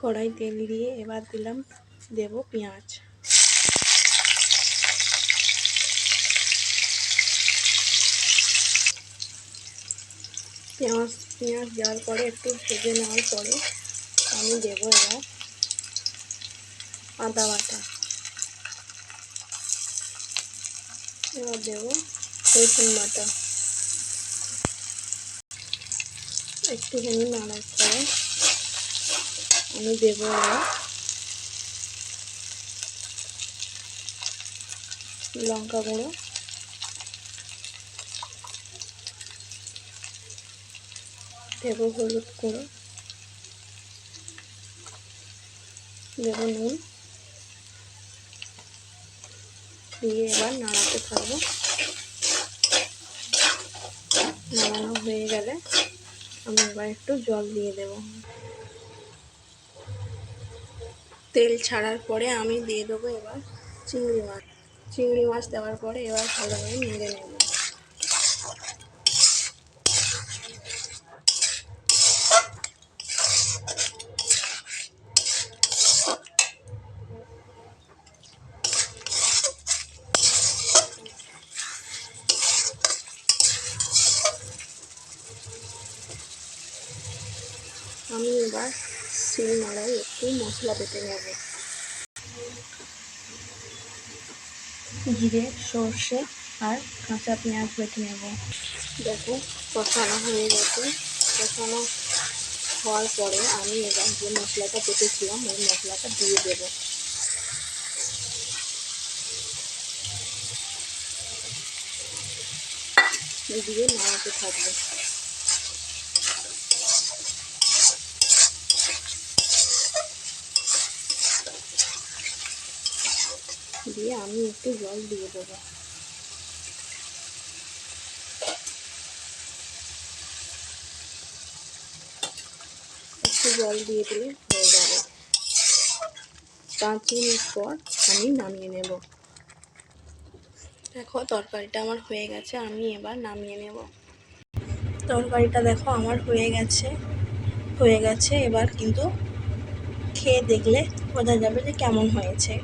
কড়াই তেল দিয়ে এবার দিলাম, দেব পেঁয়াজ। পেঁয়াজ পেঁয়াজ দেওয়ার পরে একটু ভেজে নেওয়ার পরে আমি দেবো এবার আদা বাটা। এবার দেবো রসুন বাটা। একটুখানি নাড়ার পরে আমি দেবো লঙ্কা গুঁড়ো। দেবো হলুদ গুঁড়ো। দেবো নুন। দিয়ে এবার নাড়াতে থাকব। নাড়ানো হয়ে গেলে আমি এবার একটু জল দিয়ে দেব। তেল ছাড়ার পরে আমি দিয়ে দেবো এবার চিংড়ি মাছ। চিংড়ি মাছ দেওয়ার পরে এবার ভালোভাবে নেড়ে নেব। আমি এবার শিল মারাই একটু মশলা বেটে নেব। জিরে সর্ষে আর কাঁচা পেঁয়াজ বেটে নেব। দেখো কষানো হয়ে গেছে। কষানো হওয়ার পরে আমি এবার যে মশলাটা বেটেছিলাম ওই মশলাটা দিয়ে দেবো। দিয়ে নাড়াতে থাকব। দিয়ে আমি একটু জল দিয়ে দেবো। একটু জল দিয়ে দিলে হয়ে যাবে। পাঁচ মিনিট পর আমি নামিয়ে নেব। দেখো, তরকারিটা আমার হয়ে গেছে, আমি এবার নামিয়ে নেব। তরকারিটা দেখো আমার হয়ে গেছে হয়ে গেছে। এবার কিন্তু খেয়ে দেখলে বোঝা যাবে যে কেমন হয়েছে।